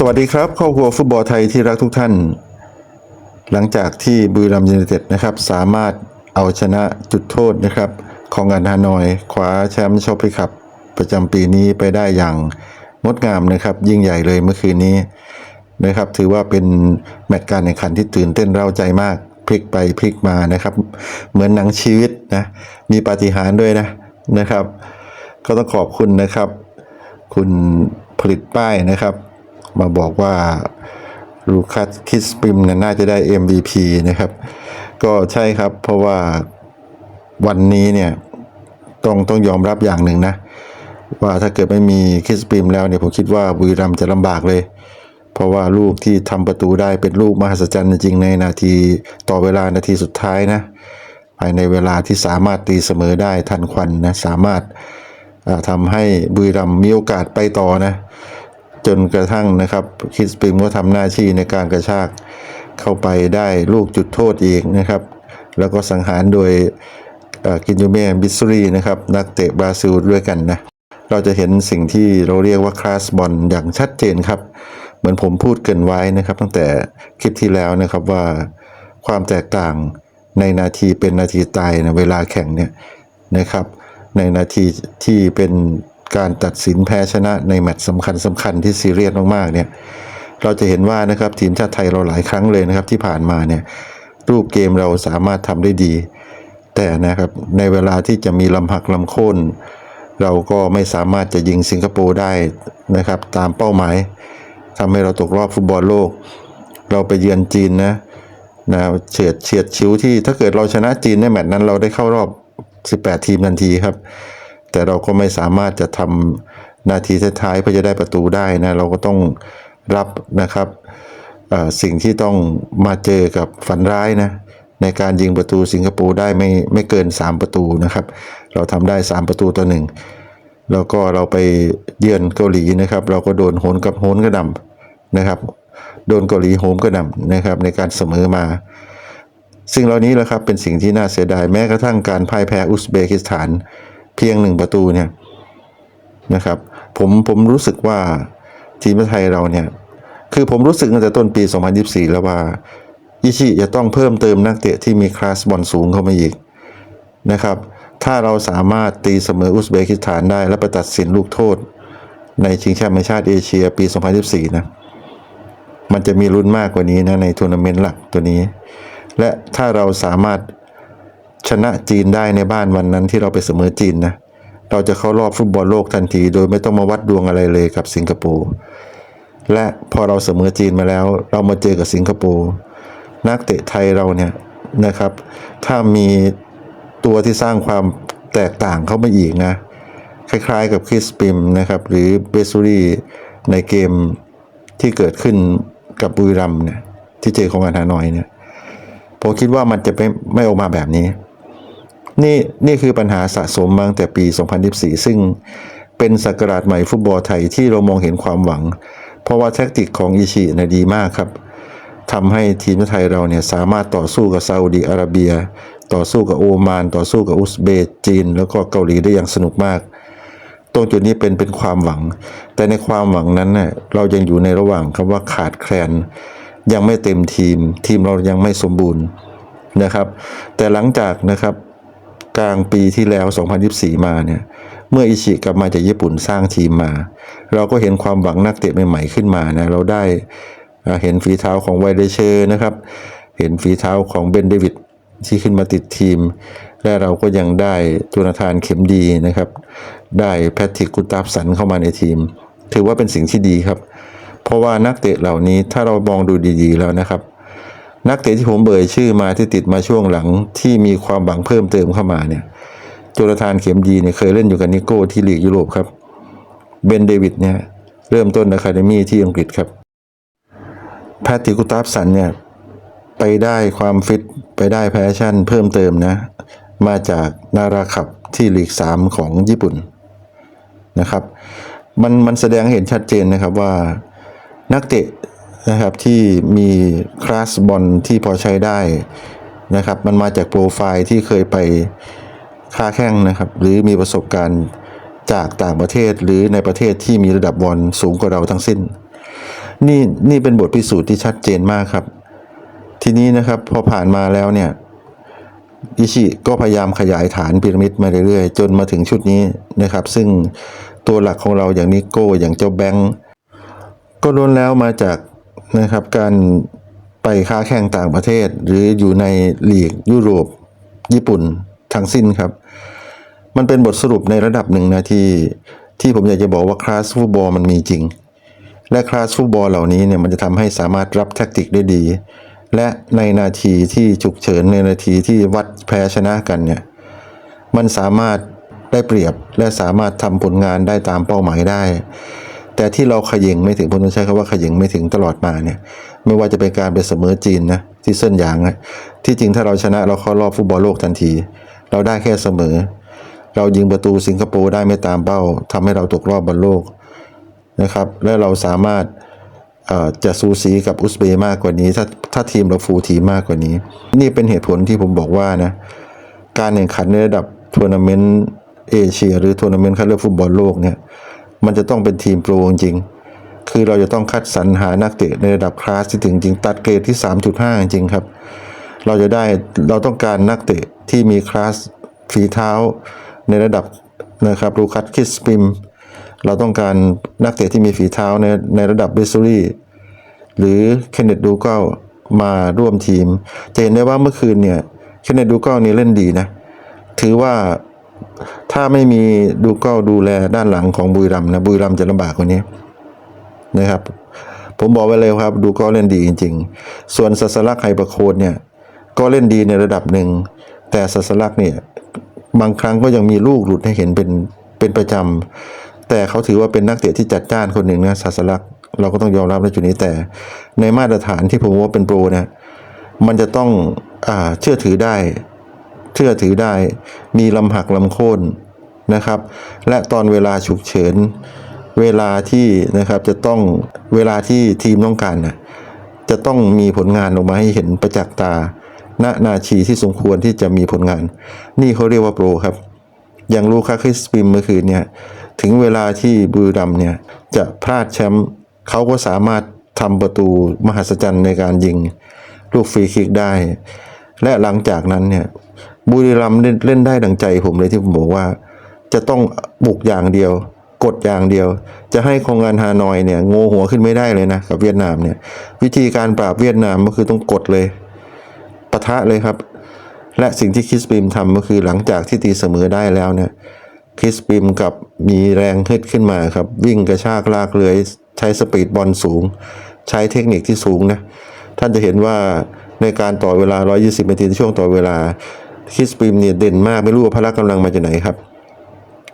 สวัสดีครับครอบครัวฟุตบอลไทยที่รักทุกท่าน หลังจากที่บุรีรัมย์ยูไนเต็ดนะครับ สามารถเอาชนะจุดโทษนะครับ ของอันฮานอยคว้าแชมป์โชคพิคัพประจำปีนี้ไปได้อย่างงดงามนะครับ ยิ่งใหญ่เลยเมื่อคืนนี้นะครับ ถือว่าเป็นแมตช์การแข่งขันที่ตื่นเต้นเร้าใจมากพลิกไปพลิกมานะครับ เหมือนหนังชีวิตนะมีปาฏิหาริย์ด้วยนะนะครับ ก็ต้องขอบคุณนะครับ คุณผลิตป้ายนะครับ มาบอกว่าลูคัสคิสปิมเนี่ยน่าจะได้ MVP นะครับ ก็ใช่ครับเพราะว่าวันนี้เนี่ยต้องต้องยอมรับอย่างหนึ่งนะ ว่าถ้าเกิดไม่มีคิสปิมแล้วเนี่ยผมคิดว่าบุรีรัมจะลำบากเลย เพราะว่าลูกที่ทำประตูได้เป็นลูกมหัศจรรย์จริงในนาทีต่อเวลานาทีสุดท้ายนะ ภายในเวลาที่สามารถตีเสมอได้ทันควันนะสามารถทำให้บุรีรัมมีโอกาสไปต่อนะ จนกระทั่งนะครับคิสปริมก็ทำหน้าที่ในการกระชากเข้าไปได้ลูกจุดโทษอีกนะครับ แล้วก็สังหารโดยกินยูเม่บิสซูรีนะครับนักเตะบราซิลด้วยกันนะเราจะเห็นสิ่งที่เราเรียกว่าคลาสบอลอย่างชัดเจนครับ เหมือนผมพูดเกินไว้นะครับ ตั้งแต่คลิปที่แล้วนะครับว่าความแตกต่างในนาทีเป็นนาทีตายนะเวลาแข่งเนี่ยนะครับ ในนาทีที่เป็น การตัดสินแพ้ชนะในแมตช์สำคัญสำคัญที่ซีเรียสมากๆเนี่ยเราจะเห็นว่านะครับทีมชาติไทยเราหลายครั้งเลยนะครับที่ผ่านมาเนี่ยรูปเกมเราสามารถทำได้ดี แต่นะครับในเวลาที่จะมีลำหักลำโค่นเราก็ไม่สามารถจะยิงสิงคโปร์ได้นะครับตามเป้าหมายทำให้เราตกรอบฟุตบอลโลก เราไปเยือนจีนนะนะเฉียดเฉียดชิวที่ถ้าเกิดเราชนะจีนในแมตช์นั้นเราได้เข้ารอบ 18 ทีมทันทีครับ แต่เราก็ไม่สามารถจะทำนาทีท้ายๆเพื่อจะได้ประตูได้นะเราก็ต้องรับนะครับสิ่งที่ต้องมาเจอกับฝันร้ายนะในการยิงประตูสิงคโปร์ได้ไม่ไม่เกิน 3 ประตูนะครับ เราทำได้ 3 ประตูต่อหนึ่งแล้วก็เราไปเยือนเกาหลีนะครับ เราก็โดนโหนกับโหนกระหนำนะครับโดนเกาหลีโหมกระหน่ำนะครับในการเสมอมาสิ่งเหล่านี้แหละครับเป็นสิ่งที่น่าเสียดายแม้กระทั่งการพ่ายแพ้อุซเบกิสถาน เพียงหนึ่งประตูเนี่ยนะครับผมผมรู้สึกว่าทีมไทยเราเนี่ย คือผมรู้สึกตั้งแต่ต้นปี 2024 แล้วว่าอิชิจะต้องเพิ่มเติมนักเตะที่มีคลาสบอลสูงเข้ามาอีกนะครับ ถ้าเราสามารถตีเสมออุซเบกิสถานได้และไปตัดสินลูกโทษ ในชิงแชมป์ชาติเอเชียปี 2024 นะ มันจะมีลุ้นมากกว่านี้นะในทัวร์นาเมนต์หลักตัวนี้ และถ้าเราสามารถ ชนะจีนได้ในบ้านวันนั้นที่เราไปเสมอจีนนะเราจะเข้ารอบฟุตบอลโลกทันที โดยไม่ต้องมาวัดดวงอะไรเลยกับสิงคโปร์และพอเราเสมอจีนมาแล้ว เรามาเจอกับสิงคโปร์นักเตะไทยเราเนี่ยนะครับ ถ้ามีตัวที่สร้างความแตกต่างเข้ามาอีกนะคล้ายๆกับคริสปิมนะครับ หรือเบซูรีในเกมที่เกิดขึ้นกับบุรีรัมเนี่ยที่เจอของอันฮานอยเนี่ยผมคิดว่ามันจะไม่ไม่ออกมาแบบนี้ นี่นี่คือปัญหาสะสมมาตั้งแต่ปี 2024 ซึ่งเป็นสักราชใหม่ฟุตบอลไทยที่เรามองเห็นความหวัง เพราะว่าแท็กติกของอิชินะดีมากครับทำให้ทีมไทยเราเนี่ยสามารถต่อสู้กับซาอุดีอาระเบีย ต่อสู้กับโอมาน ต่อสู้กับอุซเบกจีน แล้วก็เกาหลีได้อย่างสนุกมาก ตรงจุดนี้เป็นเป็นความหวัง แต่ในความหวังนั้นเน่ยเรายังอยู่ในระหว่างคำว่าขาดแคลน ยังไม่เต็มทีม ทีมเรายังไม่สมบูรณ์นะครับ แต่หลังจากนะครับ กลางปีที่แล้ว 2024 มาเนี่ย เมื่ออิชิกลับมาจากญี่ปุ่นสร้างทีมมา เราก็เห็นความหวังนักเตะใหม่ๆขึ้นมานะ เราได้เห็นฝีเท้าของไวเดเชอร์นะครับ เห็นฝีเท้าของเบนเดวิดที่ขึ้นมาติดทีม และเราก็ยังได้จุนทานเข็มดีนะครับ ได้แพทริกกุตาฟสันเข้ามาในทีม ถือว่าเป็นสิ่งที่ดีครับ เพราะว่านักเตะเหล่านี้ถ้าเรามองดูดีๆแล้วนะครับ นักเตะที่ผมเอ่ยชื่อมาที่ติดมาช่วงหลังที่มีความหวังเพิ่มเติมเข้ามาเนี่ยโจนาธานเข็มดีเนี่ยเคยเล่นอยู่กับนิโก้ที่ลีกยุโรปครับเบนเดวิดเนี่ยเริ่มต้นอะคาเดมี่ที่อังกฤษครับแพทริกุตาฟสันเนี่ยไปได้ความฟิตไปได้แพชชั่นเพิ่มเติมนะ มาจากนาราขับที่ลีก 3 ของญี่ปุ่นนะครับ มันมันแสดงเห็นชัดเจนนะครับว่านักเตะ นะครับที่มีคลาสบอลที่พอใช้ได้นะครับ มันมาจากโปรไฟล์ที่เคยไปค้าแข่งนะครับ หรือมีประสบการณ์จากต่างประเทศหรือในประเทศที่มีระดับบอลสูงกว่าเราทั้งสิ้น นี่นี่เป็นบทพิสูจน์ที่ชัดเจนมากครับ ทีนี้นะครับพอผ่านมาแล้วเนี่ยอิชิก็พยายามขยายฐานพีระมิดมาเรื่อยๆ จนมาถึงชุดนี้นะครับ ซึ่งตัวหลักของเราอย่างนิโก้อย่างเจ้าแบงก์ก็ล้วนแล้วมาจาก นะครับ การไปค้าแข่งต่างประเทศ หรืออยู่ในหลีกยุโรป ญี่ปุ่นทั้งสิ้นครับ มันเป็นบทสรุปในระดับหนึ่งนะที่ที่ผมอยากจะบอกว่าคลาสฟุตบอลมันมีจริง และคลาสฟุตบอลเหล่านี้เนี่ยมันจะทำให้สามารถรับแท็กติกได้ดี และในนาทีที่ฉุกเฉินในนาทีที่วัดแพ้ชนะกันเนี่ยมันสามารถได้เปรียบและสามารถทำผลงานได้ตามเป้าหมายได้ แต่ที่เราขยิงไม่ถึงผมต้องใช้คำว่าขยิงไม่ถึงตลอดมาเนี่ย ไม่ว่าจะเป็นการไปเสมอจีนนะที่เส้นหยางนะที่จริงถ้าเราชนะเราเข้ารอบฟุตบอลโลกทันที เราได้แค่เสมอ เรายิงประตูสิงคโปร์ได้ไม่ตามเป้าทำให้เราตกรอบบอลโลกนะครับ และเราสามารถจะสูสีกับอุซเบย์มากกว่านี้ ถ้าถ้าทีมเราฟูทีมากกว่านี้ นี่เป็นเหตุผลที่ผมบอกว่านะการแข่งขันในระดับทัวร์นาเมนต์เอเชีย หรือทัวร์นาเมนต์คัดเลือกฟุตบอลโลกเนี่ย มันจะต้องเป็นทีมโปรจริง คือเราจะต้องคัดสรรหานักเตะในระดับคลาสที่ถึงจริง ตัดเกรดที่ 3.5 จริงครับ เราจะได้เราต้องการนักเตะที่มีคลาสฝีเท้าในระดับนะครับลูคัสคิสปิม เราต้องการนักเตะที่มีฝีเท้าในในระดับเบสซูรี่หรือเคนเนตดูเก้ามาร่วมทีม จะเห็นได้ว่าเมื่อคืนเนี่ยเคนเนตดูเก้านี่เล่นดีนะ ถือว่า ถ้าไม่มีดูเก้าดูแลด้านหลังของบุรีรัมนะบุรีรัมจะลำบากกว่านี้นะครับ ผมบอกไว้เลยครับ ดูเก็เล่นดีจริง ๆ ส่วนสัสลักไฮประโคนเนี่ย ก็เล่นดีในระดับหนึ่ง แต่สัสลักเนี่ยบางครั้งก็ยังมีลูกหลุดให้เห็นเป็นเป็นประจำแต่เขาถือว่าเป็นนักเตะที่จัดจ้านคนหนึ่งนะสัสลักเราก็ต้องยอมรับในจุดนี้แต่ ในมาตรฐานที่ผมว่าเป็นโปรเนี่ยมันจะต้องอ่าเชื่อถือได้ เชื่อถือได้ มีลำหักลำโค่นนะครับ และตอนเวลาฉุกเฉินเวลาที่นะครับจะต้องเวลาที่ทีมต้องการนะจะต้องมีผลงานออกมาให้เห็นประจักษ์ตาณนาทีที่สมควรที่จะมีผลงาน นี่เขาเรียกว่าโปรครับ อย่างลูคาคริสปิมเมื่อคืนเนี่ยถึงเวลาที่บุรีรัมเนี่ยจะพลาดแชมป์เขาก็สามารถทำประตูมหัศจรรย์ในการยิง ลูกฟรีคิกได้ และหลังจากนั้นเนี่ย บุรีรัมย์เล่นได้ดังใจผมเลยที่ผมบอกว่า จะต้องบุกอย่างเดียว กดอย่างเดียว จะให้คองงานฮานอยเนี่ยโงหัวขึ้นไม่ได้เลยนะกับเวียดนามเนี่ย วิธีการปราบเวียดนามก็คือต้องกดเลยปะทะเลยครับ และสิ่งที่คริสปิมทำก็คือหลังจากที่ตีเสมอได้แล้วเนี่ยคริสปิมกับมีแรงฮึดขึ้นมาครับ วิ่งกระชากลากเลื้อยใช้สปีดบอลสูง ใช้เทคนิคที่สูงนะท่านจะเห็นว่าในการต่อเวลา 120 นาทีในช่วงต่อเวลา คริสปิมเนี่ยเด่นมากไม่รู้ว่าพละกำลังมาจากไหนครับ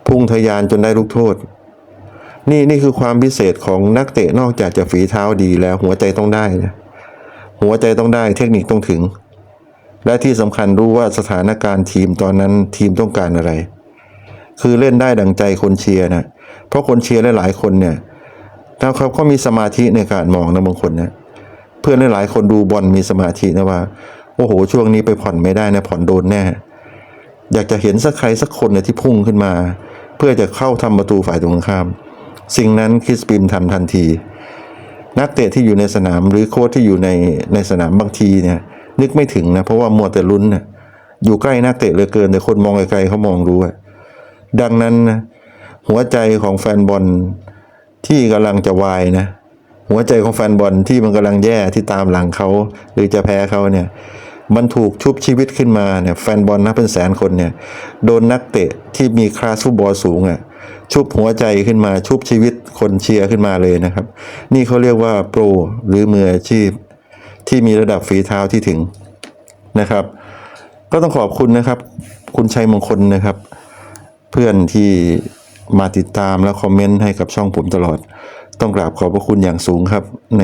พุ่งทะยานจนได้ลูกโทษ นี่นี่คือความพิเศษของนักเตะนอกจากจะฝีเท้าดีแล้วหัวใจต้องได้นะหัวใจต้องได้เทคนิคต้องถึง และที่สำคัญรู้ว่าสถานการณ์ทีมตอนนั้นทีมต้องการอะไร คือเล่นได้ดังใจคนเชียร์นะเพราะคนเชียร์หลายๆคนเนี่ยแล้วเขาก็มีสมาธิในการมองนะบางคนนะเพื่อนหลายๆคนดูบอลมีสมาธินะว่า โอ้โห ช่วงนี้ไปผ่อนไม่ได้นะผ่อนโดนแน่ อยากจะเห็นสักใครสักคนเนี่ยที่พุ่งขึ้นมา เพื่อจะเข้าทำประตูฝ่ายตรงข้าม สิ่งนั้นคริสปิมทำทันที นักเตะที่อยู่ในสนามหรือโค้ชที่อยู่ในในสนามบางทีเนี่ย นึกไม่ถึงนะเพราะว่ามัวแต่ลุ้นนะอยู่ใกล้นักเตะเหลือเกินแต่คนมองไกลๆเขามองรู้อะดังนั้นนะหัวใจของแฟนบอลที่กำลังจะวายนะหัวใจของแฟนบอลที่มันกำลังแย่ที่ตามหลังเขา หรือจะแพ้เขาเนี่ย มันถูกชุบชีวิตขึ้นมาเนี่ยแฟนบอลนับเป็นแสนคนเนี่ยโดนนักเตะที่มีคลาสฟุตบอลสูงอะชุบหัวใจขึ้นมาชุบชีวิตคนเชียร์ขึ้นมาเลยนะครับ นี่เขาเรียกว่าโปรหรือมืออาชีพที่มีระดับฝีเท้าที่ถึงนะครับ ก็ต้องขอบคุณนะครับ คุณชัยมงคลนะครับ เพื่อนที่มาติดตามและคอมเมนต์ให้กับช่องผมตลอด ต้องกราบขอบพระคุณอย่างสูงครับใน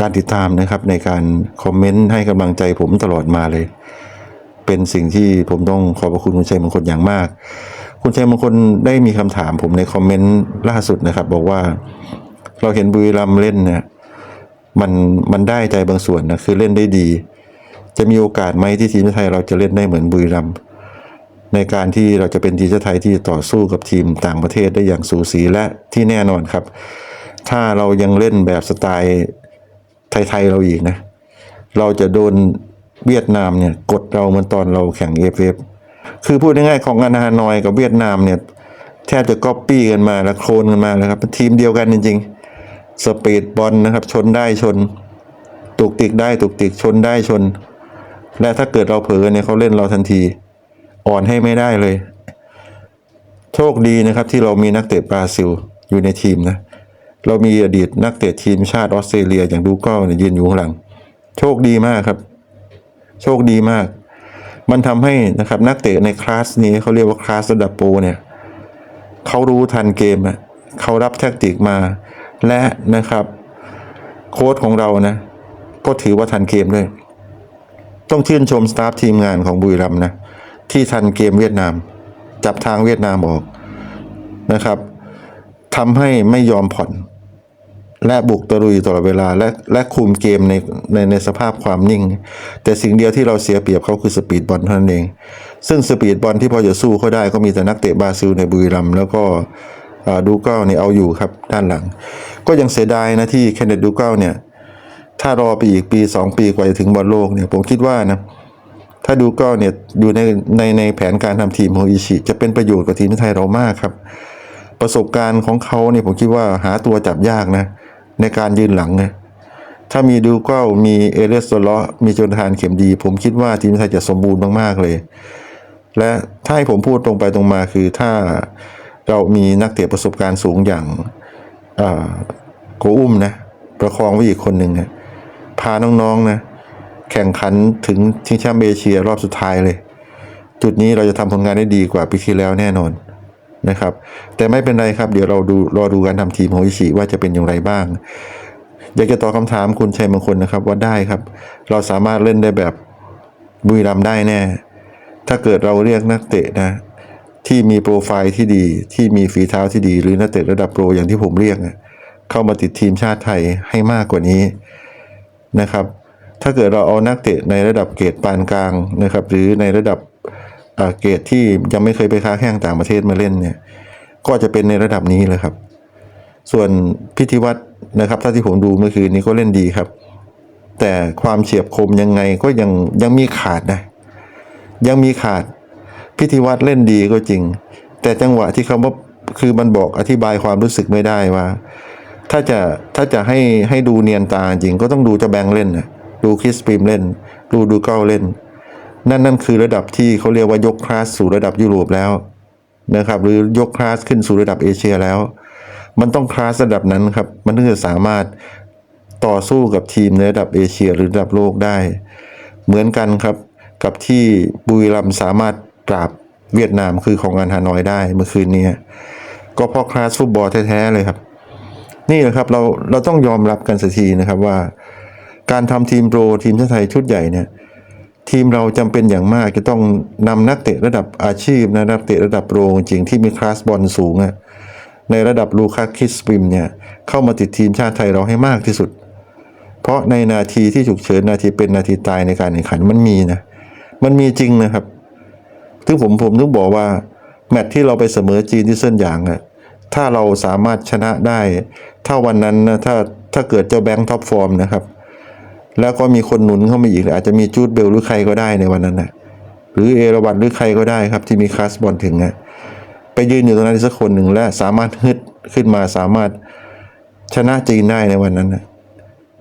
การติดตามนะครับในการคอมเมนต์ให้กำลังใจผมตลอดมาเลย เป็นสิ่งที่ผมต้องขอบพระคุณคุณชัยมงคลอย่างมาก คุณชัยมงคลได้มีคำถามผมในคอมเมนต์ล่าสุดนะครับ บอกว่าเราเห็นบุรีรัมเล่นเนี่ยมันมันได้ใจบางส่วนนะคือเล่นได้ดี จะมีโอกาสไหมที่ทีมไทยเราจะเล่นได้เหมือนบุรีรัมย์ในการที่เราจะเป็นทีมชาติไทยที่ต่อสู้กับทีมต่างประเทศได้อย่างสูสีและที่แน่นอนครับ ถ้าเรายังเล่นแบบสไตล์ไทย ๆ เราอีกนะ เราจะโดนเวียดนามเนี่ยกดเราเหมือนตอนเราแข่งเอฟเอฟคือพูดง่ายๆของงานฮานอยกับเวียดนามเนี่ย แทบจะก๊อปปี้กันมาแล้วโคลนกันมาแล้วครับ ทีมเดียวกันจริง ๆ สปีดบอลนะครับ ชนได้ชน ตุกติกได้ตุกติกชนได้ชน และถ้าเกิดเราเผลอเนี่ยเขาเล่นเราทันที อ่อนให้ไม่ได้เลย โชคดีนะครับที่เรามีนักเตะบราซิลอยู่ในทีมนะ เรามีอดีตนักเตะทีมชาติออสเตรเลียอย่างดูก้าเนี่ยยืนอยู่ข้างหลัง โชคดีมากครับ โชคดีมาก มันทำให้นะครับนักเตะในคลาสนี้เขาเรียกว่าคลาสระดับโปรเนี่ยเขารู้ทันเกมอะเขารับแทคติกมา และนะครับโค้ชของเรานะ ก็ถือว่าทันเกมด้วย ต้องชื่นชมสตาฟทีมงานของบุรีรัมนะ ที่ทันเกมเวียดนาม จับทางเวียดนามออกนะครับทำให้ไม่ยอมผ่อน และบุกตะลุยตลอดเวลาและและคุมเกมในในในสภาพความนิ่ง แต่สิ่งเดียวที่เราเสียเปรียบเขาคือสปีดบอลเท่านั้นเอง ซึ่งสปีดบอลที่พอจะสู้เขาได้ก็มีแต่นักเตะบราซิลในบุรีรัมย์แล้วก็ดูเก้าเนี่ยเอาอยู่ครับด้านหลัง ก็ยังเสียดายนะที่แคนเนตดูเก้าเนี่ยถ้ารอไปอีกปี 2 ปีกว่าจะถึงบอลโลกเนี่ยผมคิดว่านะถ้าดูเก็เนี่ยอยู่ในในในแผนการทำทีมขออิชิจะเป็นประโยชน์กับทีมไทยเรามากครับ ประสบการณ์ของเขาเนี่ยผมคิดว่าหาตัวจับยากนะ ในการยืนหลังนะถ้ามีดูก็มีเอเลสโซลมีโจนทานเข็มดี ผมคิดว่าทีมไทยจะสมบูรณ์มากๆเลย และถ้าให้ผมพูดตรงไปตรงมาคือถ้าเรามีนักเตะประสบการณ์สูงอย่างโกอุ้มนะ ประคองไว้อีกคนหนึ่งนะพาน้องๆนะ แข่งขันถึงชิงแชมป์เอเชียรอบสุดท้ายเลย จุดนี้เราจะทำผลงานได้ดีกว่าปีที่แล้วแน่นอน นะครับ แต่ไม่เป็นไรครับ เดี๋ยวเราดูรอดูการทำทีมของอิชิว่าจะเป็นอย่างไรบ้าง อยากจะตอบคำถามคุณชัยมงคลนะครับว่าได้ครับ เราสามารถเล่นได้แบบบุรีรัมได้แน่ ถ้าเกิดเราเรียกนักเตะนะ ที่มีโปรไฟล์ที่ดีที่มีฝีเท้าที่ดี หรือนักเตะระดับโปรอย่างที่ผมเรียกเข้ามาติดทีมชาติไทยให้มากกว่านี้นะครับ ถ้าเกิดเราเอานักเตะในระดับเกรดปานกลางนะครับ หรือในระดับ เกรดที่ยังไม่เคยไปค้าแข่งต่างประเทศมาเล่นเนี่ย ก็จะเป็นในระดับนี้เลยครับ ส่วนพิธีวัตรนะครับถ้าที่ผมดูเมื่อคืนนี้ก็เล่นดีครับ แต่ความเฉียบคมยังไงก็ยังยังมีขาดนะ ยังมีขาดพิธีวัตรเล่นดีก็จริง แต่จังหวะที่คำว่าคือมันบอกอธิบายความรู้สึกไม่ได้ว่า ถ้าจะถ้าจะให้ให้ดูเนียนตาจริงก็ต้องดูจะแบงเล่นนะดูคริสปีมเล่น ดูดูเก้าเล่น นั่นนั่นคือระดับที่เขาเรียกว่ายกคลาสสู่ระดับยุโรปแล้วนะครับ หรือยกคลาสขึ้นสู่ระดับเอเชียแล้ว มันต้องคลาสระดับนั้นครับ มันถึงจะสามารถต่อสู้กับทีมในระดับเอเชียหรือระดับโลกได้ เหมือนกันครับกับที่บุรีรัมสามารถปราบเวียดนามคือของอันฮานอยได้เมื่อคืนนี้ก็เพราะคลาสฟุตบอลแท้ๆเลยครับ นี่แหละครับเราเราต้องยอมรับกันสักทีนะครับว่า การทำทีมโปรทีมชาติไทยชุดใหญ่เนี่ย ทีมเราจำเป็นอย่างมากจะต้องนำนักเตะระดับอาชีพนะนักเตะระดับโปรจริงที่มีคลาสบอลสูงอะในระดับลูคัสคิสปิมเนี่ยเข้ามาติดทีมชาติไทยเราให้มากที่สุด เพราะในนาทีที่ฉุกเฉินนาทีเป็นนาทีตายในการแข่งขันมันมีนะมันมีจริงนะครับซึ่งผมผมต้องบอกว่า แมตช์ที่เราไปเสมอจีนที่เส้นหยางอะถ้าเราสามารถชนะได้ ถ้าวันนั้นนะถ้าถ้าเกิดเจ้าแบงค์ท็อปฟอร์มนะครับ แล้วก็มีคนหนุนเข้ามาอีก อาจจะมีจูดเบลหรือใครก็ได้ในวันนั้นนะหรือเอราวัตหรือใครก็ได้ครับ ที่มีคลาสบอลถึงนะไปยืนอยู่ตรงนั้นสักคนหนึ่งและสามารถฮึดขึ้นมาสามารถชนะจีนได้ในวันนั้นนะ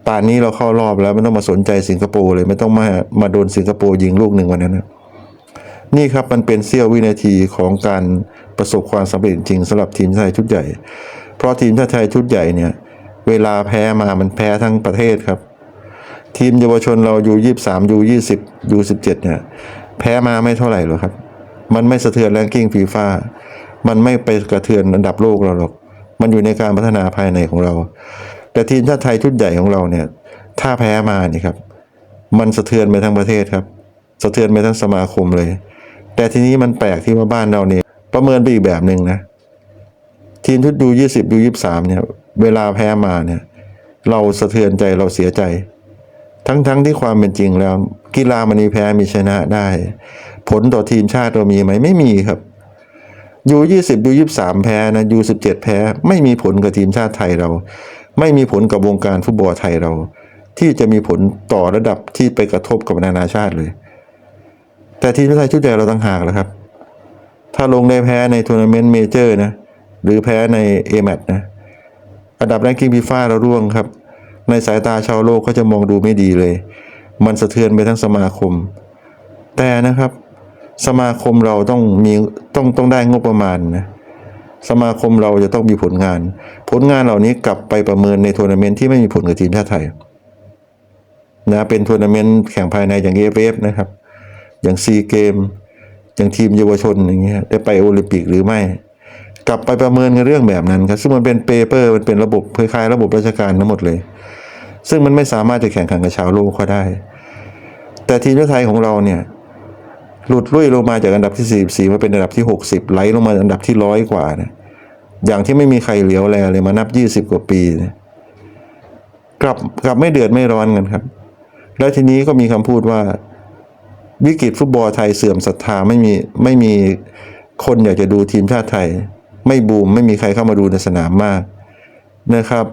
ป่านนี้เราเข้ารอบแล้วไม่ต้องมาสนใจสิงคโปร์เลยไม่ต้องมามาโดนสิงคโปร์ยิงลูกหนึ่งวันนั้นนะนี่ครับมันเป็นเสี้ยววินาทีของการประสบความสำเร็จจริงสำหรับทีมชาติไทยชุดใหญ่ เพราะทีมชาติไทยชุดใหญ่เนี่ย เวลาแพ้มามันแพ้ทั้งประเทศครับ ทีมเยาวชนเราอยู่ยี่สามอยู่ยี่สิบอยู่สิบเจ็ดเนี่ย แพ้มาไม่เท่าไหร่หรอกครับ มันไม่สะเทือนแรงกิ้งฟีฟ่ามันไม่ไปกระเทือนอันดับโลกเราหรอก มันอยู่ในการพัฒนาภายในของเรา แต่ทีมชาติไทยชุดใหญ่ของเราเนี่ย ถ้าแพ้มานี่ครับ มันสะเทือนไปทั้งประเทศครับ สะเทือนไปทั้งสมาคมเลย แต่ทีนี้มันแปลกที่ว่าบ้านเราเนี่ยประเมินไปอีกแบบหนึ่งนะ ทีมชุดดูยี่สิบดูยี่สามเนี่ย เวลาแพ้มาเนี่ย เราสะเทือนใจเราเสียใจ ทั้งๆทที่ความเป็นจริงแล้ว กีฬามันมีแพ้มีชนะได้ ผลต่อทีมชาติเรามีไหมไม่มีครับยูยี่สิบยูยี่สามแพ้นะยูสิบเจ็ดแพ้ ไม่มีผลกับทีมชาติไทยเรา ไม่มีผลกับวงการฟุตบอลไทยเรา ที่จะมีผลต่อระดับที่ไปกระทบกับนานาชาติเลย แต่ทีมชาติไทยชุดใหญ่เราต่างหากแหละครับ ถ้าลงในแพ้ในทัวร์นาเมนต์เมเจอร์นะหรือแพ้ในเอแมตนะอันดับแรงกิ้งฟีฟ่าเราร่วงครับ ในสายตาชาวโลกก็จะมองดูไม่ดีเลย มันสะเทือนไปทั้งสมาคม แต่นะครับ สมาคมเราต้องมีต้องต้องได้งบประมาณนะสมาคมเราจะต้องมีผลงาน ผลงานเหล่านี้กลับไปประเมินในทัวร์นาเมนต์ที่ไม่มีผลกับทีมชาติไทยนะเป็นทัวร์นาเมนต์แข่งภายในอย่างเอฟเอฟนะครับ อย่างซีเกม อย่างทีมเยาวชนอย่างเงี้ยได้ไปโอลิมปิกหรือไม่ กลับไปประเมินกันเรื่องแบบนั้นครับซึ่งมันเป็นเปเปอร์มันเป็นระบบคล้ายๆระบบราชการทั้งหมดเลย ซึ่งมันไม่สามารถจะแข่งขันกับชาวโลกเขาได้ แต่ทีมชาติไทยของเราเนี่ยหลุดลุ่ยลงมาจากอันดับที่ 44 มาเป็นอันดับที่ 60 ไหลลงมาอันดับที่ร้อยกว่านะอย่างที่ไม่มีใครเหลียวแลเลยมานับ 20 กว่าปีนะกลับกลับไม่เดือดไม่ร้อนกันครับ แล้วทีนี้ก็มีคำพูดว่าวิกฤตฟุตบอลไทยเสื่อมศรัทธาไม่มีไม่มีคนอยากจะดูทีมชาติไทย ไม่บูมไม่มีใครเข้ามาดูในสนามมากนะครับ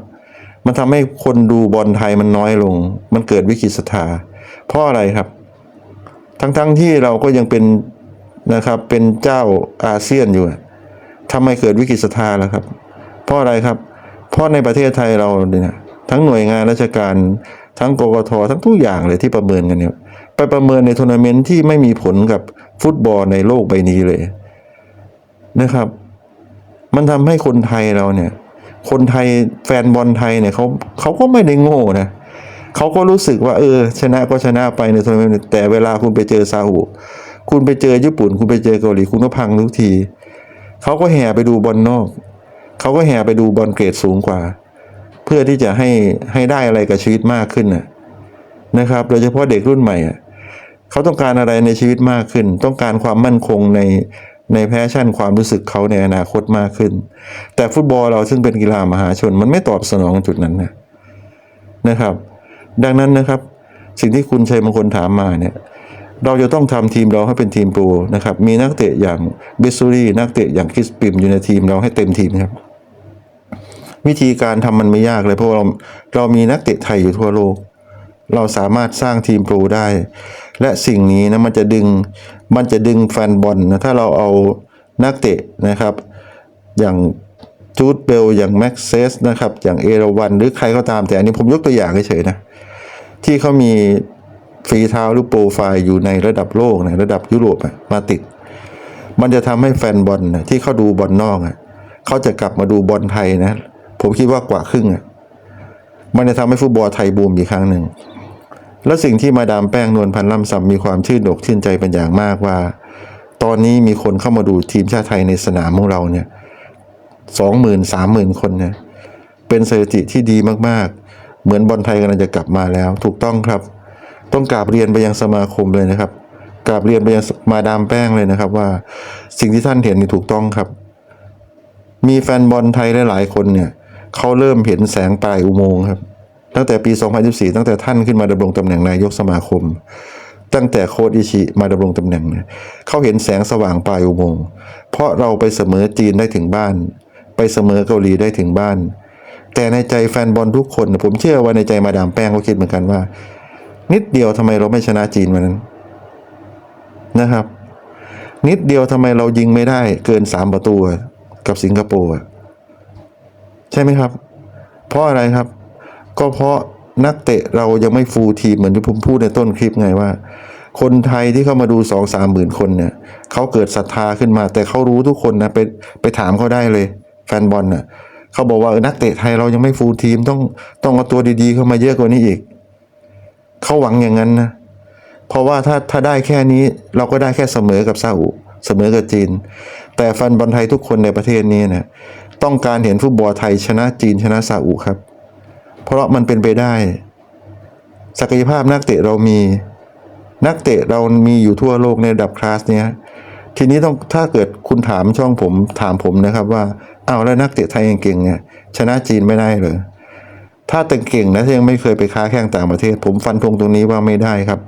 มันทำให้คนดูบอลไทยมันน้อยลง มันเกิดวิกฤตศรัทธาเพราะอะไรครับ ทั้งๆทที่เราก็ยังเป็นนะครับเป็นเจ้าอาเซียนอยู่อะทำไมเกิดวิกฤตศรัทธาล่ะครับ เพราะอะไรครับ เพราะในประเทศไทยเราเนี่ยทั้งหน่วยงานราชการทั้งกกททั้งทุกอย่างเลยที่ประเมินกันเนี่ยไปประเมินในทัวร์นาเมนต์ที่ไม่มีผลกับฟุตบอลในโลกใบนี้เลยนะครับ มันทำให้คนไทยเราเนี่ย คนไทยแฟนบอลไทยเนี่ยเขาเขาก็ไม่ได้โง่นะเขาก็รู้สึกว่าเออ ชนะก็ชนะไปในทัวร์นาเมนต์แต่เวลาคุณไปเจอซาอุคุณไปเจอญี่ปุ่น คุณไปเจอเกาหลีคุณก็พังทุกทีเขาก็แห่ไปดูบอลนอกเขาก็แห่ไปดูบอลเกรดสูงกว่า เพื่อที่จะให้ให้ได้อะไรกับชีวิตมากขึ้นนะนะครับ โดยเฉพาะเด็กรุ่นใหม่เขาต้องการอะไรในชีวิตมากขึ้น ต้องการความมั่นคงใน ในแพชชั่นความรู้สึกเขาในอนาคตมากขึ้น แต่ฟุตบอลเราซึ่งเป็นกีฬามหาชน มันไม่ตอบสนองจุดนั้นนะนะครับ ดังนั้นนะครับ สิ่งที่คุณชัยมงคลถามมาเนี่ยเราจะต้องทำทีมเราให้เป็นทีมโปรนะครับ มีนักเตะอย่างเบสซูรี่นักเตะอย่างคริสปิมอยู่ในทีมเราให้เต็มทีมครับ วิธีการทำมันไม่ยากเลยเพราะเราเรามีนักเตะไทยอยู่ทั่วโลก เราสามารถสร้างทีมโปรได้ และสิ่งนี้นะมันจะดึงมันจะดึงแฟนบอลนะถ้าเราเอานักเตะนะครับ อย่างจูดเบลอย่างแม็กเซสนะครับ อย่างเอราวันหรือใครก็ตามแต่อันนี้ผมยกตัวอย่างเฉยๆนะ ที่เขามีฝีเท้าหรือโปรไฟล์อยู่ในระดับโลกนะระดับยุโรปมาติด มันจะทำให้แฟนบอลนะที่เขาดูบอลนอกอะเขาจะกลับมาดูบอลไทยนะ ผมคิดว่ากว่าครึ่งอะมันจะทำให้ฟุตบอลไทยบูมอีกครั้งหนึ่ง แล้วสิ่งที่มาดามแป้งนวลพันธ์ล่ำซำมีความชื่นอกชื่นใจเป็นอย่างมากว่า ตอนนี้มีคนเข้ามาดูทีมชาติไทยในสนามของเราเนี่ยสองหมื่นสามหมื่นคนเนี่ยเป็นสถิติที่ดีมากๆ เหมือนบอลไทยกำลังจะกลับมาแล้ว ถูกต้องครับ ต้องกราบเรียนไปยังสมาคมเลยนะครับกราบเรียนไปยังมาดามแป้งเลยนะครับว่า สิ่งที่ท่านเห็นนี่ถูกต้องครับ มีแฟนบอลไทยหลายๆคนเนี่ยเขาเริ่มเห็นแสงปลายอุโมงค์ครับ ตั้งแต่ปี 2014 ตั้งแต่ท่านขึ้นมาดำรงตำแหน่งนายกสมาคม ตั้งแต่โคดอิชิมาดำรงตำแหน่งเนี่ยเขาเห็นแสงสว่างปลายอุโมงค์เพราะเราไปเสมอจีนได้ถึงบ้าน ไปเสมอเกาหลีได้ถึงบ้าน แต่ในใจแฟนบอลทุกคน ผมเชื่อว่าในใจมาดามแป้งก็คิดเหมือนกันว่า นิดเดียวทำไมเราไม่ชนะจีนวันนั้นนะครับ นิดเดียวทำไมเรายิงไม่ได้เกินสามประตูกับสิงคโปร์ใช่ไหมครับ เพราะอะไรครับ ก็เพราะนักเตะเรายังไม่ฟูลทีมเหมือนที่ผมพูดในต้นคลิปไงว่า คนไทยที่เข้ามาดูสองสามหมื่นคนเนี่ยเขาเกิดศรัทธาขึ้นมา แต่เขารู้ทุกคนนะไปไปถามเขาได้เลย แฟนบอลน่ะเขาบอกว่านักเตะไทยเรายังไม่ฟูลทีมต้องต้องเอาตัวดีๆ เข้ามาเยอะกว่านี้อีกเขาหวังอย่างนั้นนะเพราะว่าถ้าถ้าได้แค่นี้เราก็ได้แค่เสมอกับซาอุเสมอกับจีน แต่แฟนบอลไทยทุกคนในประเทศนี้เนี่ยต้องการเห็นฟุตบอลไทยชนะจีนชนะซาอุครับ เพราะมันเป็นไปได้ ศักยภาพนักเตะเรามี นักเตะเรามีอยู่ทั่วโลกในระดับคลาสเนี้ยทีนี้ต้องถ้าเกิดคุณถามช่องผมถามผมนะครับว่าเอาแล้วนักเตะไทยเก่งๆเนี่ยชนะจีนไม่ได้เลยถ้าแต่เก่งนะยังไม่เคยไปค้าแข่งต่างประเทศ ผมฟันธงตรงนี้ว่าไม่ได้ครับ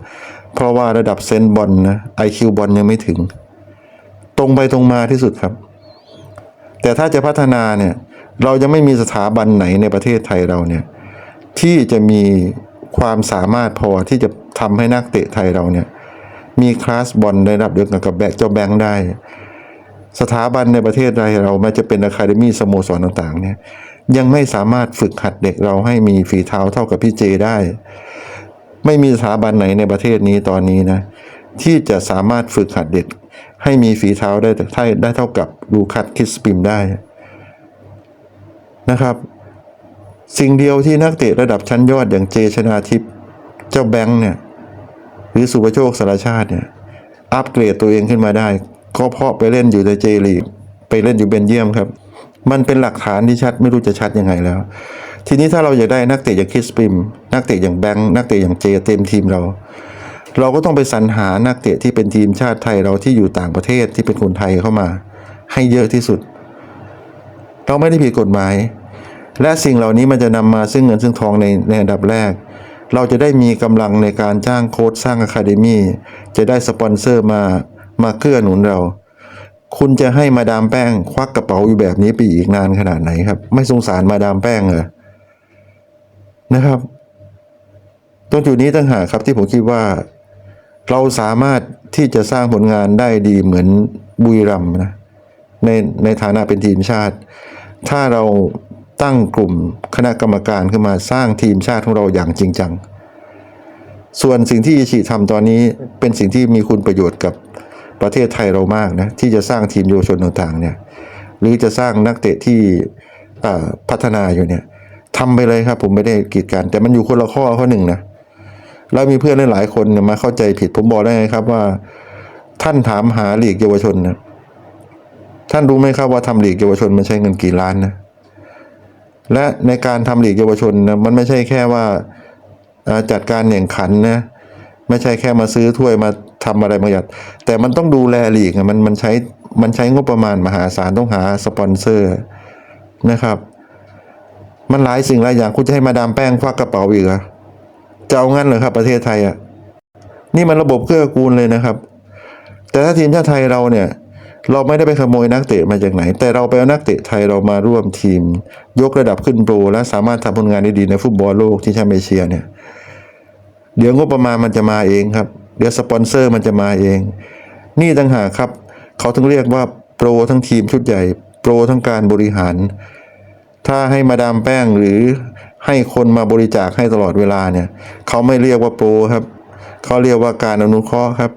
เพราะว่าระดับเซนบอลนะไอคิวบอลยังไม่ถึง ตรงไปตรงมาที่สุดครับ แต่ถ้าจะพัฒนาเนี่ย เรายังไม่มีสถาบันไหนในประเทศไทยเราเนี่ย ที่จะมีความสามารถพอที่จะทำให้นักเตะไทยเราเนี่ย มีคลาสบอลในระดับเดียวกันกับแบกเจ้าแบงค์ได้ สถาบันในประเทศไทยเราไม่จะเป็นอะคาเดมี่สโมสรต่างๆ เนี่ย ยังไม่สามารถฝึกหัดเด็กเราให้มีฝีเท้าเท่ากับพี่เจได้ ไม่มีสถาบันไหนในประเทศนี้ตอนนี้นะ ที่จะสามารถฝึกหัดเด็กให้มีฝีเท้าได้ได้ได้เท่ากับลูคัสคิสปิมได้นะครับ สิ่งเดียวที่นักเตะระดับชั้นยอดอย่างเจชนาทิพย์เจ้าแบงค์เนี่ยหรือสุภโชคสารชาติเนี่ยอัปเกรดตัวเองขึ้นมาได้ ก็เพราะไปเล่นอยู่ในเจลีกไปเล่นอยู่เบนเยียมครับ มันเป็นหลักฐานที่ชัดไม่รู้จะชัดยังไงแล้ว ทีนี้ถ้าเราอยากได้นักเตะอย่างคริสปิม นักเตะอย่างแบงค์นักเตะอย่างเจเต็มทีมเรา เราก็ต้องไปสรรหานักเตะที่เป็นทีมชาติไทยเราที่อยู่ต่างประเทศที่เป็นคนไทยเข้ามา ให้เยอะที่สุด เราไม่ได้ผิดกฎหมาย และสิ่งเหล่านี้มันจะนำมาซึ่งเงินซึ่งทองในในอันดับแรก เราจะได้มีกำลังในการจ้างโค้ชสร้างอะคาเดมี่จะได้สปอนเซอร์มามาเกื้อหนุนเรา คุณจะให้มาดามแป้ง ควักกระเป๋าอยู่แบบนี้ไปอีกนานขนาดไหนครับ ไม่สงสารมาดามแป้งเหรอนะครับตรงจุดนี้ตั้งหากครับที่ผมคิดว่า เราสามารถที่จะสร้างผลงานได้ดีเหมือนบุรีรัมนะในในฐานะเป็นทีมชาติ ถ้าเรา ตั้งกลุ่มคณะกรรมการขึ้นมาสร้างทีมชาติของเราอย่างจริงจัง ส่วนสิ่งที่อิชิทำตอนนี้เป็นสิ่งที่มีคุณประโยชน์กับประเทศไทยเรามากนะที่จะสร้างทีมเยาวชนต่างๆเนี่ยหรือจะสร้างนักเตะที่พัฒนาอยู่เนี่ยทำไปเลยครับ ผมไม่ได้กีดกัน แต่มันอยู่คนละข้อข้อหนึ่งนะแล้วมีเพื่อนหลายคนมาเข้าใจผิดผมบอกได้ไงครับว่า ท่านถามหาหลีกเยาวชนนะท่านรู้ไหมครับว่าทำหลีกเยาวชนมันใช้เงินกี่ล้านนะ และในการทำหลีกเยาวชนนะมันไม่ใช่แค่ว่าจัดการแข่งขันนะไม่ใช่แค่มาซื้อถ้วยมาทำอะไรบางอย่างแต่มันต้องดูแลหลีกอะมันมันใช้มันใช้งบประมาณมหาศาลต้องหาสปอนเซอร์นะครับ มันหลายสิ่งหลายอย่างคุณจะให้มาดามแป้งควักกระเป๋าอีกเหรอจะเอางั้นเหรอครับ ประเทศไทยอะนี่มันระบบเกื้อกูลเลยนะครับ แต่ถ้าทีมชาติไทยเราเนี่ย เราไม่ได้ไปขโมยนักเตะมาจากไหน แต่เราไปเอานักเตะไทยเรามาร่วมทีม ยกระดับขึ้นโปรและสามารถทำผลงานได้ดีในฟุตบอลโลกที่แชมป์เอเชียเนี่ยเดี๋ยวงบประมาณมันจะมาเองครับ เดี๋ยวสปอนเซอร์มันจะมาเอง นี่ต่างหากครับ เขาถึงเรียกว่าโปรทั้งทีมชุดใหญ่ โปรทั้งการบริหาร ถ้าให้มาดามแป้งหรือให้คนมาบริจาคให้ตลอดเวลาเนี่ย เขาไม่เรียกว่าโปรครับ เขาเรียกว่าการอนุเคราะห์ครับ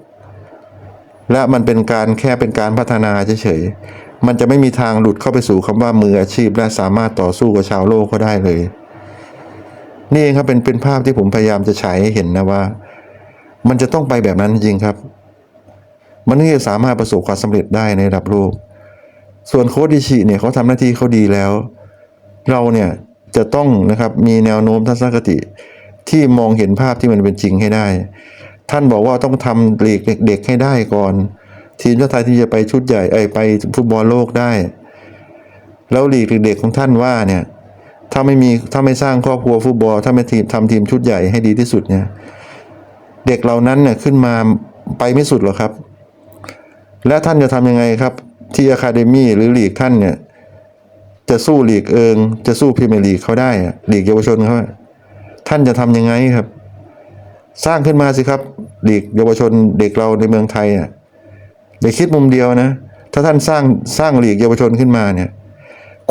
และมันเป็นการแค่เป็นการพัฒนาเฉยๆ มันจะไม่มีทางหลุดเข้าไปสู่คำว่ามืออาชีพ และสามารถต่อสู้กับชาวโลกเขาได้เลย นี่เองครับเป็นเป็นภาพที่ผมพยายามจะฉายให้เห็นนะว่า มันจะต้องไปแบบนั้นจริงครับ มันถึงจะสามารถประสบความสำเร็จได้ในระดับโลก ส่วนโค้ดอิชิเนี่ยเขาทำหน้าที่เขาดีแล้ว เราเนี่ยจะต้องนะครับมีแนวโน้มทัศนคติที่มองเห็นภาพที่มันเป็นจริงให้ได้ ท่านบอกว่าต้องทำลีกเด็ก ๆ ให้ได้ก่อน ทีมชาติไทยที่จะไปชุดใหญ่ไอไปฟุตบอลโลกได้ แล้วลีกเด็กๆของท่านว่าเนี่ยถ้าไม่มีถ้าไม่สร้างครอบครัวฟุตบอล ถ้าไม่ทีมทำทีมชุดใหญ่ให้ดีที่สุดเนี่ยเด็กเหล่านั้นเนี่ยขึ้นมาไปไม่สุดหรอกครับ และท่านจะทำยังไงครับ ที่อะคาเดมี่หรือลีกท่านเนี่ยจะสู้ลีกเอิง จะสู้พรีเมียร์ลีกเขาได้ลีกเยาวชนเขาท่านจะทำยังไงครับ สร้างขึ้นมาสิครับลีกเยาวชนเด็กเราในเมืองไทยอะเด็กคิดมุมเดียวนะ ถ้าท่านสร้างสร้างหลีกเยาวชนขึ้นมาเนี่ย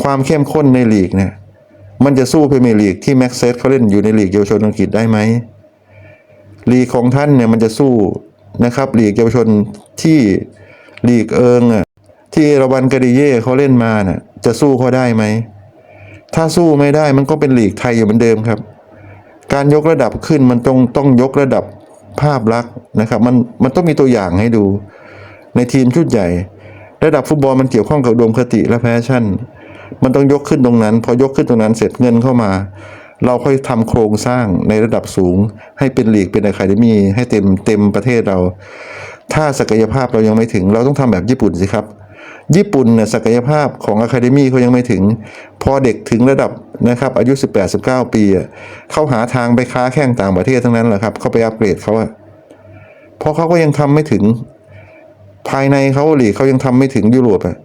ความเข้มข้นในหลีกเนี่ย มันจะสู้พรีเมียร์ลีกที่แม็กเซสเขาเล่นอยู่ในหลีกเยาวชนอังกฤษได้ไหมหลีกของท่านเนี่ยมันจะสู้นะครับหลีกเยาวชนที่หลีกเอิงอะที่เอราวันกาดิเย่เขาเล่นมาน่ะจะสู้เขาได้ไหม ถ้าสู้ไม่ได้มันก็เป็นหลีกไทยอยู่เหมือนเดิมครับ การยกระดับขึ้นมันต้องต้องยกระดับภาพลักษณ์นะครับมันมันต้องมีตัวอย่างให้ดู ในทีมชุดใหญ่ ระดับฟุตบอลมันเกี่ยวข้องกับอุดมคติและแพชชั่น มันต้องยกขึ้นตรงนั้น พอยกขึ้นตรงนั้นเสร็จเงินเข้ามา เราค่อยทำโครงสร้างในระดับสูง ให้เป็นลีกเป็นอะคาเดมีให้เต็มเต็มประเทศเรา ถ้าศักยภาพเรายังไม่ถึง เราต้องทำแบบญี่ปุ่นสิครับ ญี่ปุ่นเนี่ยศักยภาพของอะคาเดมีเขายังไม่ถึง พอเด็กถึงระดับนะครับอายุ 18-19 ปีเขาหาทางไปค้าแข่งต่างประเทศทั้งนั้นแหละครับเขาไปอัปเกรดเขาอะเพราะเขาก็ยังทำไม่ถึงภายในเขาหลีกเขายังทำไม่ถึงยุโรปอะ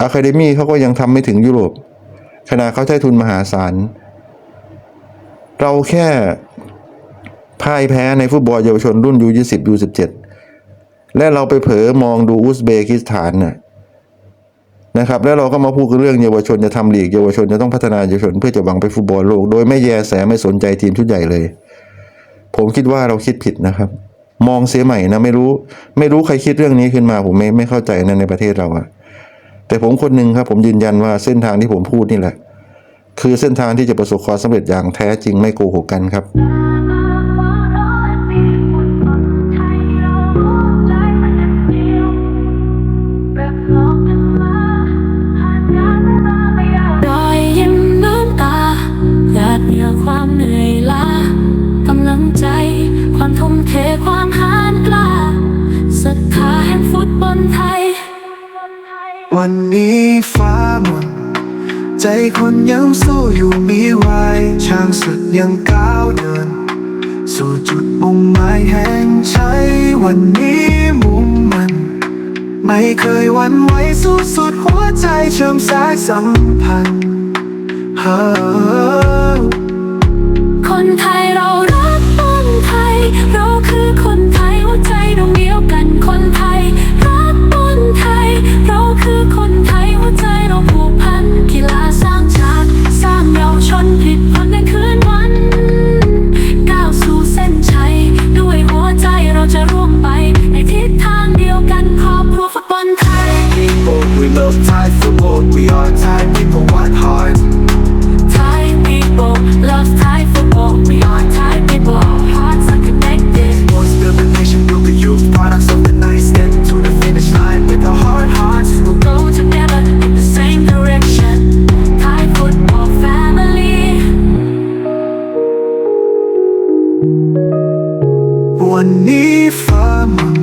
อะคาเดมี่เขาก็ยังทำไม่ถึงยุโรปขนาดเขาใช้ทุนมหาศาล เราแค่พ่ายแพ้ในฟุตบอลเยาวชนรุ่นยูยี่สิบยูสิบเจ็ดและเราไปเผลอมองดูอุซเบกิสถานน่ะ นะครับแล้วเราก็มาพูดเรื่องเยาวชนจะทำลีกเยาวชนจะต้องพัฒนาเยาวชนเพื่อจะหวังไปฟุตบอลโลก โดยไม่แยแสไม่สนใจทีมชุดใหญ่เลย ผมคิดว่าเราคิดผิดนะครับ มองเสียใหม่นะไม่รู้ ไม่รู้ใครคิดเรื่องนี้ขึ้นมา ผมไม่ไม่เข้าใจนะในประเทศเราอะแต่ผมคนหนึ่งครับ ผมยืนยันว่าเส้นทางที่ผมพูดนี่แหละ คือเส้นทางที่จะประสบความสำเร็จอย่างแท้จริงไม่โกหกกันครับ นี้ฟ้ามนใจคนยังสู้อยู่มีไว้ช่างสุดยังก้าวเดิน สู่จุดมุ่งหมายแห่งชัยวันนี้มุ่งมัน ไม่เคยวันไหวสู้สุดหัวใจเชื่อมสายสัมพันธ์เฮ้อคนไทยเรารักบอลไทยเรา วันนี้ฟ้ามัน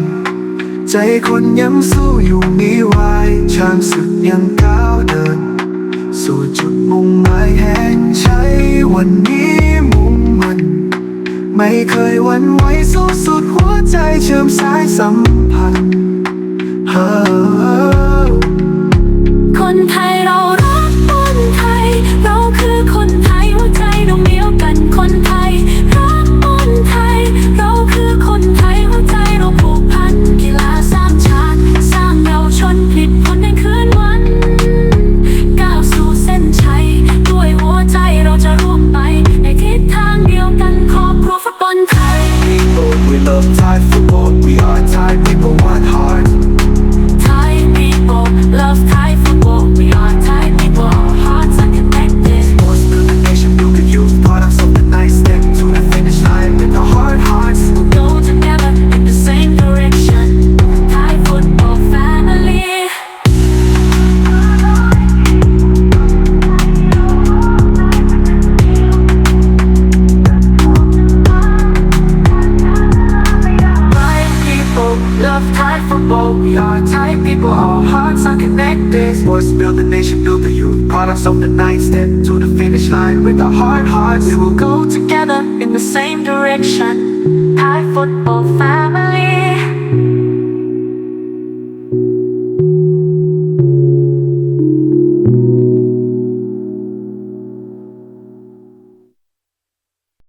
ใจคนยังสู้อยู่มีไว้ช่างสุดยังก้าวเดิน สู่จุดมุ่งหมายแห่งชัยวันนี้มุ่งมันไม่เคยหวันไหวสู้สุดหัวใจเชื่อมสายสัมพันธ์คนไทย